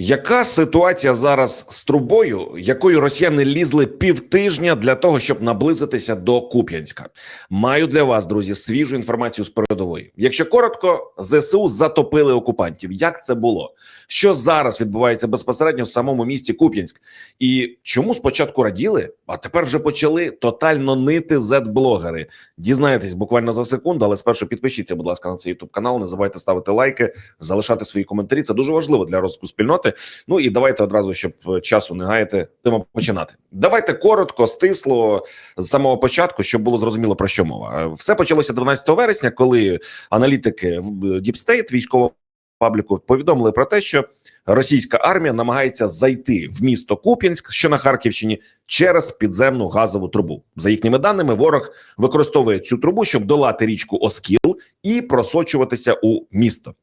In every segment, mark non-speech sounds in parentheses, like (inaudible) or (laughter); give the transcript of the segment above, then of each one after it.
Яка ситуація зараз з трубою, якою росіяни лізли півтижня для того, щоб наблизитися до Куп'янська? Маю для вас, друзі, свіжу інформацію з передової. Якщо коротко, зсу затопили окупантів. Як це було? Що зараз відбувається безпосередньо в самому місті Куп'янськ? І чому спочатку раділи, а тепер вже почали тотально нити зет-блогери? Дізнаєтесь буквально за секунду, але спершу підпишіться, будь ласка, на цей ютуб канал. Не забувайте ставити лайки, залишати свої коментарі. Це дуже важливо для розвитку спільноти. Ну і давайте одразу, щоб часу не гаяти, будемо починати. Давайте коротко, стисло з самого початку, щоб було зрозуміло про що мова. Все почалося 12 вересня, коли аналітики в Deep State, військового пабліку, повідомили про те, що російська армія намагається зайти в місто Куп'янськ, що на Харківщині, через підземну газову трубу. За їхніми даними, ворог використовує цю трубу, щоб долати річку Оскіл і просочуватися у місто.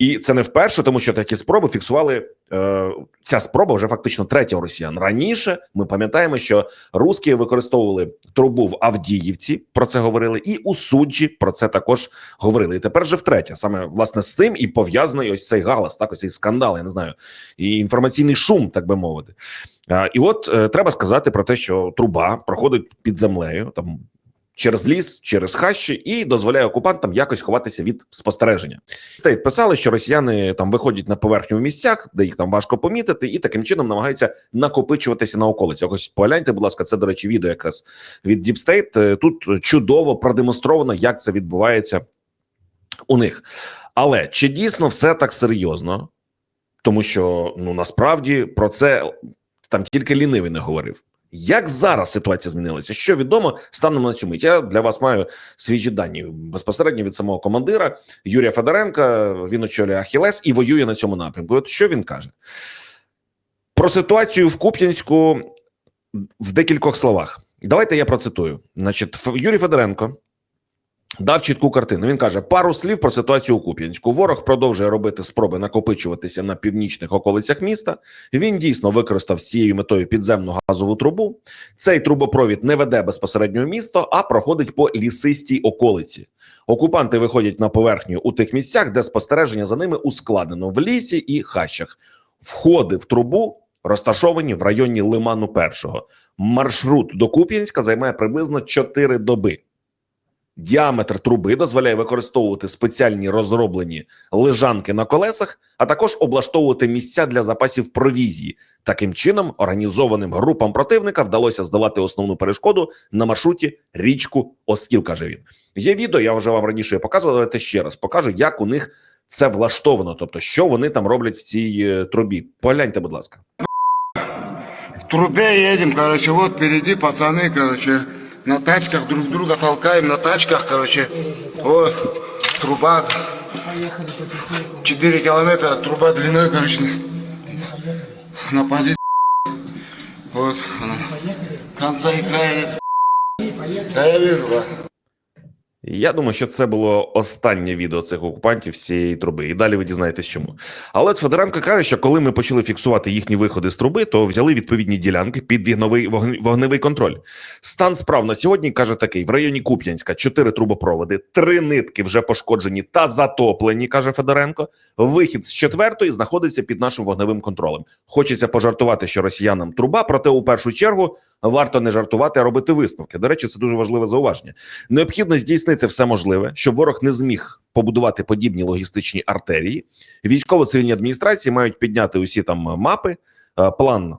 І це не вперше, тому що такі спроби фіксували. Е, ця спроба вже фактично третя у росіян. Раніше ми пам'ятаємо, що русські використовували трубу в Авдіївці. Про це говорили, і у суджі про це також говорили. І тепер вже втретє. Саме власне з тим і пов'язаний ось цей галас, так ось цей скандал. Я не знаю, і інформаційний шум, так би мовити. Е, і от е, треба сказати про те, що труба проходить під землею там через ліс, через хащі і дозволяє окупантам якось ховатися від спостереження. Стейт писали, що росіяни там виходять на поверхню в місцях, де їх там важко помітити, і таким чином намагаються накопичуватися на околиці. Ось погляньте, будь ласка, це до речі, відео якраз від Deep State. Тут чудово продемонстровано, як це відбувається у них. Але чи дійсно все так серйозно? Тому що ну насправді про це там тільки лінивий не говорив. Як зараз ситуація змінилася? Що відомо станом на цю мить? Я для вас маю свіжі дані безпосередньо від самого командира Юрія Федоренка. Він очолює Ахілес і воює на цьому напрямку. От що він каже про ситуацію в Куп'янську в декількох словах. Давайте я процитую. Значить, Юрій Федоренко дав чітку картину. Він каже: пару слів про ситуацію у Куп'янську. Ворог продовжує робити спроби накопичуватися на північних околицях міста. Він дійсно використав з цією метою підземну газову трубу. Цей трубопровід не веде безпосередньо місто, а проходить по лісистій околиці. Окупанти виходять на поверхню у тих місцях, де спостереження за ними ускладнено в лісі і хащах. Входи в трубу. Розташовані в районі Лиману Першого маршрут до Куп'янська займає приблизно 4 доби. Діаметр труби дозволяє використовувати спеціальні розроблені лежанки на колесах, а також облаштовувати місця для запасів провізії. Таким чином, організованим групам противника вдалося здолати основну перешкоду на маршруті річку Оскіл. каже він. Є відео. Я вже вам раніше показував. Давайте ще раз покажу, як у них це влаштовано. Тобто, що вони там роблять в цій е, трубі. Погляньте, будь ласка. В трубе едем, короче, вот впереди пацаны, короче, на тачках друг друга толкаем, на тачках, короче, вот, труба, 4 километра, труба длиной, короче, на позиции, вот, она, конца и края нет. Да я вижу, да. Я думаю, що це було останнє відео цих окупантів цієї труби, і далі ви дізнаєтесь, чому. Але Федоренко каже, що коли ми почали фіксувати їхні виходи з труби, то взяли відповідні ділянки під вогневий, вогневий контроль. Стан справ на сьогодні каже такий: в районі Куп'янська чотири трубопроводи, три нитки вже пошкоджені та затоплені, каже Федоренко. Вихід з четвертої знаходиться під нашим вогневим контролем. Хочеться пожартувати, що росіянам труба, проте у першу чергу варто не жартувати, а робити висновки. До речі, це дуже важливе зауваження. Необхідно здійснити все можливе, щоб ворог не зміг побудувати подібні логістичні артерії. Військово-цивільні адміністрації мають підняти усі там мапи, е, план,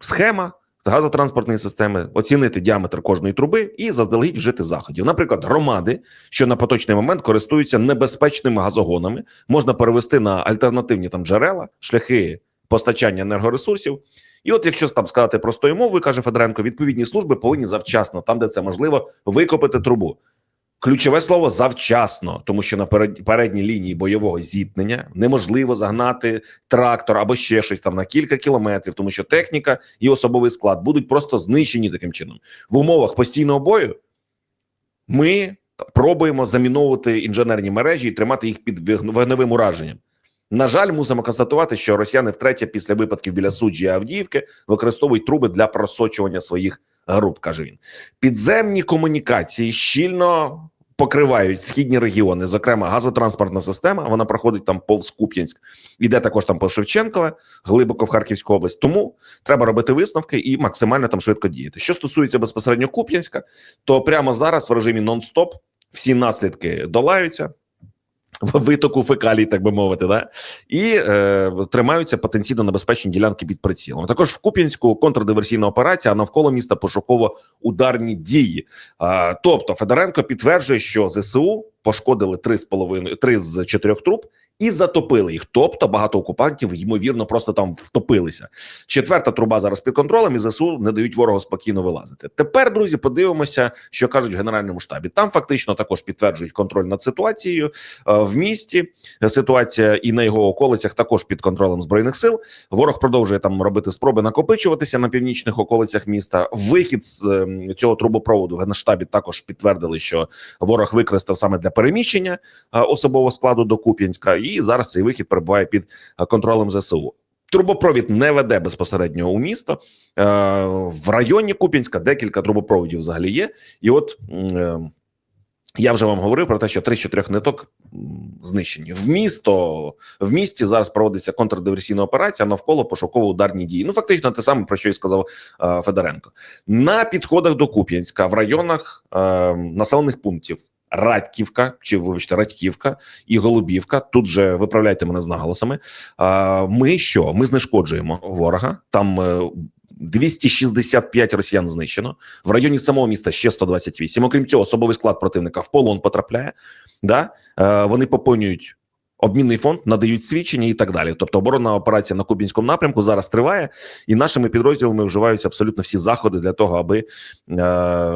схема газотранспортної системи, оцінити діаметр кожної труби і заздалегідь вжити заходів. Наприклад, громади, що на поточний момент користуються небезпечними газогонами, можна перевести на альтернативні там джерела, шляхи постачання енергоресурсів. І от, якщо там сказати простою мовою, каже Федоренко, відповідні служби повинні завчасно, там де це можливо, викопати трубу. Ключове слово завчасно, тому що на передній лінії бойового зіткнення неможливо загнати трактор або ще щось там на кілька кілометрів, тому що техніка і особовий склад будуть просто знищені таким чином. В умовах постійного бою ми пробуємо заміновувати інженерні мережі і тримати їх під вогневим ураженням. На жаль, мусимо констатувати, що росіяни втретє після випадків біля суджі Авдіївки використовують труби для просочування своїх груп. каже він. Підземні комунікації щільно покривають східні регіони, зокрема газотранспортна система. Вона проходить там повз Куп'янськ, іде також там по Шевченкове, глибоко в Харківську область. Тому треба робити висновки і максимально там швидко діяти. Що стосується безпосередньо Куп'янська, то прямо зараз в режимі нон-стоп всі наслідки долаються. Витоку фекалій, так би мовити, да і е, тримаються потенційно небезпечні ділянки під прицілом. Також в Куп'янську контрдиверсійна операція, а навколо міста пошуково-ударні дії. Е, тобто Федоренко підтверджує, що ЗСУ пошкодили три з половиною три з чотирьох труб і затопили їх. Тобто багато окупантів ймовірно просто там втопилися. Четверта труба зараз під контролем, і ЗСУ не дають ворогу спокійно вилазити. Тепер, друзі, подивимося, що кажуть в генеральному штабі. Там фактично також підтверджують контроль над ситуацією Е, в місті. Ситуація і на його околицях також під контролем збройних сил. Ворог продовжує там робити спроби накопичуватися на північних околицях міста. Вихід з ем, цього трубопроводу в генштабі також підтвердили, що ворог використав саме для переміщення е, особового складу до Куп'янська, і зараз цей вихід перебуває під е, контролем ЗСУ. Трубопровід не веде безпосередньо у місто Е, в районі Куп'янська. Декілька трубопроводів взагалі є, і от. я вже вам говорив про те, що три з чотирьох ниток знищені в місто. В місті зараз проводиться контрдиверсійна операція навколо пошуково-ударні дії. Ну фактично, те саме про що і сказав е, Федоренко на підходах до Куп'янська в районах е, населених пунктів. Радьківка чи вибачте, Радьківка і Голубівка. Тут же виправляйте мене з наголосами. Ми що? Ми знешкоджуємо ворога. Там е, 265 росіян знищено в районі самого міста ще 128. Окрім цього, особовий склад противника в полон потрапляє. Да? Е, Вони поповнюють обмінний фонд, надають свідчення і так далі. Тобто, оборонна операція на Кубінському напрямку зараз триває, і нашими підрозділами вживаються абсолютно всі заходи для того, аби е,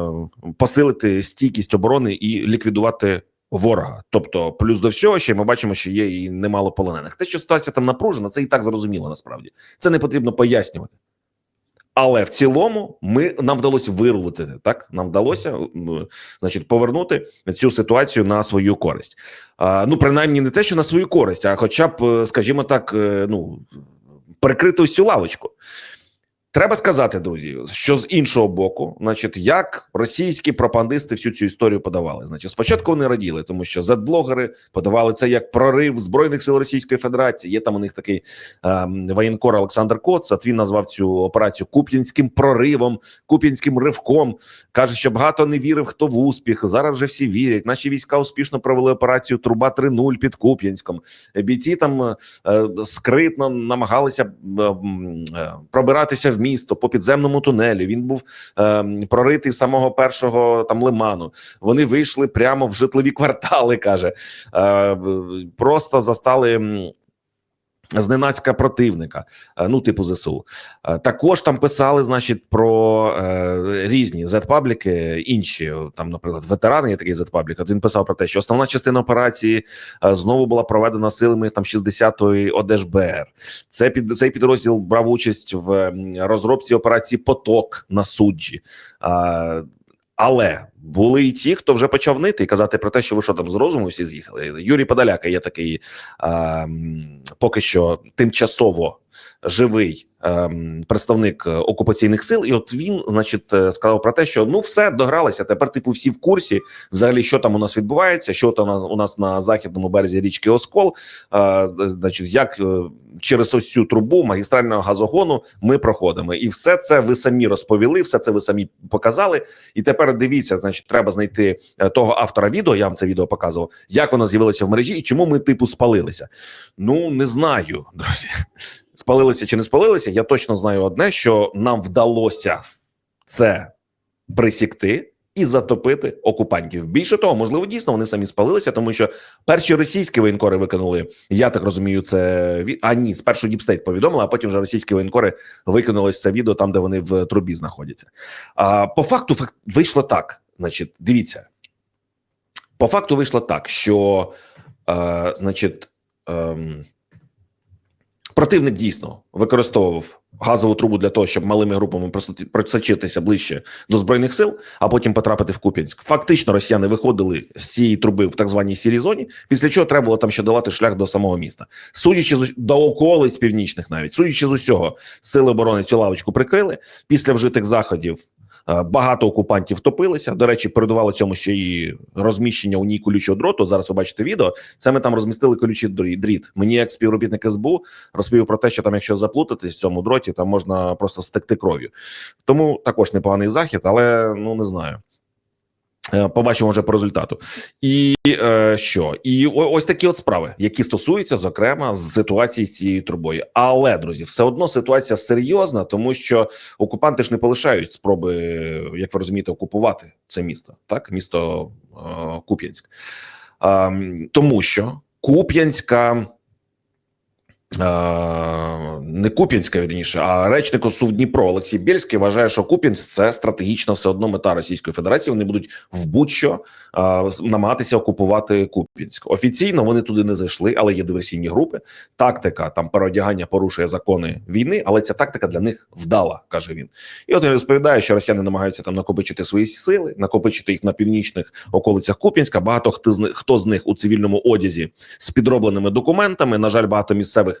посилити стійкість оборони і ліквідувати. Ворога, тобто, плюс до всього, ще ми бачимо, що є і немало полонених. Те, що ситуація там напружена, це і так зрозуміло. Насправді це не потрібно пояснювати. Але в цілому ми нам вдалося вирулити так. Нам вдалося значить повернути цю ситуацію на свою користь. А, ну принаймні не те, що на свою користь, а хоча б, е, скажімо так, е, ну перекрити ось цю лавочку. Треба сказати, друзі, що з іншого боку, значить, як російські пропагандисти всю цю історію подавали. Значить, спочатку вони раділи, тому що зет-блогери подавали це як прорив збройних сил Російської Федерації. Є там у них такий ем, воєнкор Олександр Коц. От він назвав цю операцію Куп'янським проривом, Куп'янським ривком. каже, що багато не вірив, хто в успіх. Зараз вже всі вірять. Наші війська успішно провели операцію Труба 3-0 під Куп'янськом. Бійці там е, скритно намагалися е, е, пробиратися в місто по підземному тунелю. Він був е, проритий самого першого там лиману. Вони вийшли прямо в житлові квартали. каже е, просто застали. Зненацька противника, е, ну типу ЗСУ. Е, Також там писали, значить, про е, різні зет-пабліки, інші там, наприклад, ветерани є такий зет-паблік. От він писав про те, що основна частина операції е, знову була проведена силами там 60-ї ОДЖБР. Це під цей підрозділ брав участь в розробці операції Поток на суджі. А, але були і ті, хто вже почав нити і казати про те, що ви що там з розуму всі з'їхали. Юрій Подоляка є такий м, поки що тимчасово живий ем, представник е, окупаційних сил, і от він, значить, е, сказав про те, що ну все догралося. Тепер, типу, всі в курсі, взагалі, що там у нас відбувається, що там у нас на західному березі річки Оскол. Е, значить, як е, через ось цю трубу магістрального газогону ми проходимо, і все це ви самі розповіли, все це ви самі показали. І тепер дивіться, значить, треба знайти е, того автора відео. Я вам це відео показував, як воно з'явилося в мережі, і чому ми типу спалилися. Ну не знаю, (laughs) друзі. Спалилися чи не спалилися. Я точно знаю одне, що нам вдалося це присікти і затопити окупантів. Більше того, можливо, дійсно вони самі спалилися, тому що перші російські воєнкори викинули. Я так розумію, це а ні, спершу Діпстейт повідомили, а потім вже російські воєнкори викинули це відео там, де вони в трубі знаходяться. А по факту факт вийшло так. Значить, дивіться, по факту вийшло так, що е, значить. ем, Противник дійсно використовував газову трубу для того, щоб малими групами просочитися ближче до збройних сил, а потім потрапити в Куп'янськ. Фактично, росіяни виходили з цієї труби в так званій сірій зоні. Після чого треба було там ще долати шлях до самого міста. Судячи з до околиць північних, навіть судячи з усього, сили оборони цю лавочку прикрили. Після вжитих заходів Е, Багато окупантів втопилися. До речі, передувало цьому ще і розміщення у ній колючого дроту. Зараз ви бачите відео. Це ми там розмістили колючий дрі- дріт. Мені, як співробітник СБУ, розповів про те, що там, якщо заплутатись в цьому дроті, там можна просто стекти кров'ю. Тому також непоганий захід, але ну не знаю. Е, Побачимо вже по результату. І е, що? І ось такі от справи, які стосуються, зокрема, з ситуації з цією трубою. Але, друзі, все одно ситуація серйозна, тому що окупанти ж не полишають спроби, як ви розумієте, окупувати це місто, так, місто е, Куп'янськ. Е, тому що Куп'янська. Е, Не Куп'янська, вірніше, а речник ОСУВ Дніпро Олексій Бєльський вважає, що Куп'янськ це стратегічна все одно мета Російської Федерації. Вони будуть в будь-що е, намагатися окупувати Куп'янськ. Офіційно вони туди не зайшли, але є диверсійні групи. Тактика там переодягання порушує закони війни, але ця тактика для них вдала, каже він. І от він розповідає, що росіяни намагаються там накопичити свої сили, накопичити їх на північних околицях Куп'янська. Багато хто з них хто з них у цивільному одязі з підробленими документами. На жаль, багато місцевих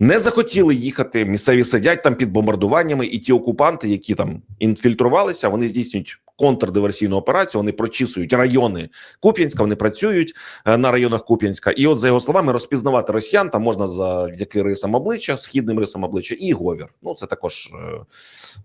не захотіли їхати. Місцеві сидять там під бомбардуваннями, і ті окупанти, які там інфільтрувалися, вони здійснюють контрдиверсійну операцію. Вони прочісують райони Куп'янська. Вони працюють е, на районах Куп'янська. І от за його словами, розпізнавати росіян там можна завдяки рисам обличчя, східним рисам обличчя і говір. Ну це також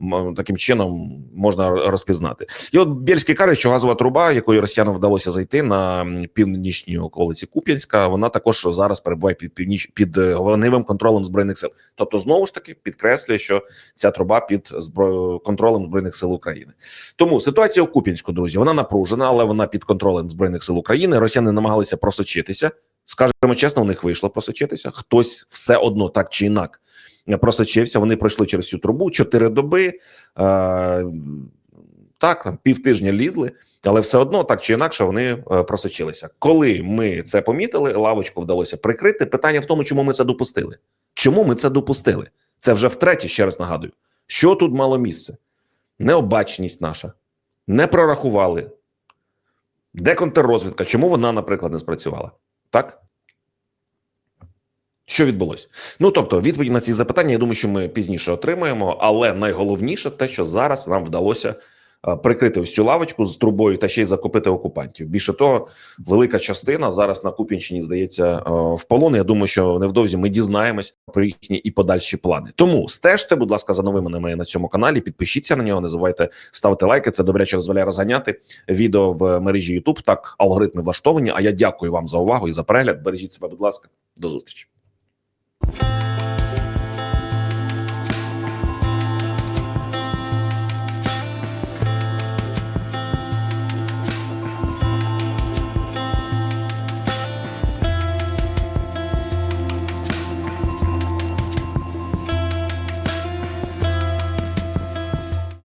е, таким чином можна розпізнати. І от Бєльський каже, що газова труба, якою росіянам вдалося зайти на північній околиці Куп'янська, вона також зараз перебуває під північ під е, вогневим контролем збройних сил. Тобто, знову ж таки підкреслює, що ця труба під збро... контролем збройних сил України. Тому ситуація у Куп'янську, друзі, вона напружена, але вона під контролем збройних сил України. Росіяни намагалися просочитися. Скажемо чесно, у них вийшло просочитися. Хтось все одно так чи інак просочився. Вони пройшли через цю трубу чотири доби. Е- так, там півтижня лізли, але все одно так чи інакше вони е, просочилися. Коли ми це помітили, лавочку вдалося прикрити. Питання в тому, чому ми це допустили. Чому ми це допустили? Це вже втретє, ще раз нагадую. Що тут мало місце? Необачність наша, не прорахували. Де контррозвідка? Чому вона, наприклад, не спрацювала? Так? Що відбулося? Ну тобто, відповіді на ці запитання, я думаю, що ми пізніше отримаємо. Але найголовніше те, що зараз нам вдалося прикрити ось лавочку з трубою та ще й закупити окупантів. Більше того, велика частина зараз на Куп'янщині здається е, в полон. Я думаю, що невдовзі ми дізнаємось про їхні і подальші плани. Тому стежте, будь ласка, за новинами на цьому каналі. Підпишіться на нього, не забувайте ставити лайки. Це добряче дозволяє розганяти відео в мережі YouTube. Так алгоритми влаштовані. А я дякую вам за увагу і за перегляд. Бережіть себе, будь ласка, до зустрічі.